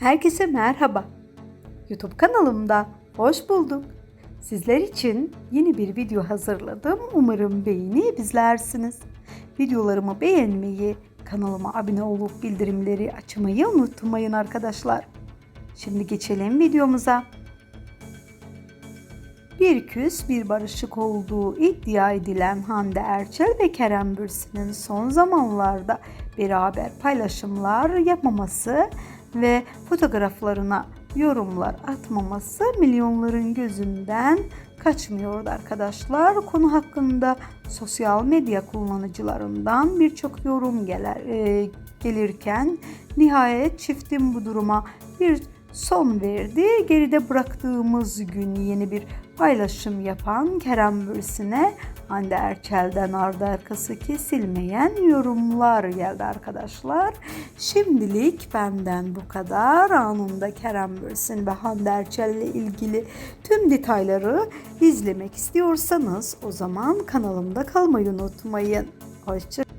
Herkese merhaba. YouTube kanalımda hoş bulduk. Sizler için yeni bir video hazırladım. Umarım beğeni bizlersiniz. Videolarımı beğenmeyi, kanalıma abone olup bildirimleri açmayı unutmayın arkadaşlar. Şimdi geçelim videomuza. Bir küs bir barışık olduğu iddia edilen Hande Erçel ve Kerem Bürsin'in son zamanlarda beraber paylaşımlar yapmaması ve fotoğraflarına yorumlar atmaması milyonların gözünden kaçmıyordu arkadaşlar. Konu hakkında sosyal medya kullanıcılarından birçok yorum gelir, e, gelirken nihayet çiftin bu duruma bir son verdi. Geride bıraktığımız gün yeni bir paylaşım yapan Kerem Bürsin'e Hande Erçel'den ardı arkası kesilmeyen yorumlar geldi arkadaşlar. Şimdilik benden bu kadar. Anında Kerem Bürsin ve Hande Erçel ile ilgili tüm detayları izlemek istiyorsanız o zaman kanalımda kalmayı unutmayın. Hoşçakalın.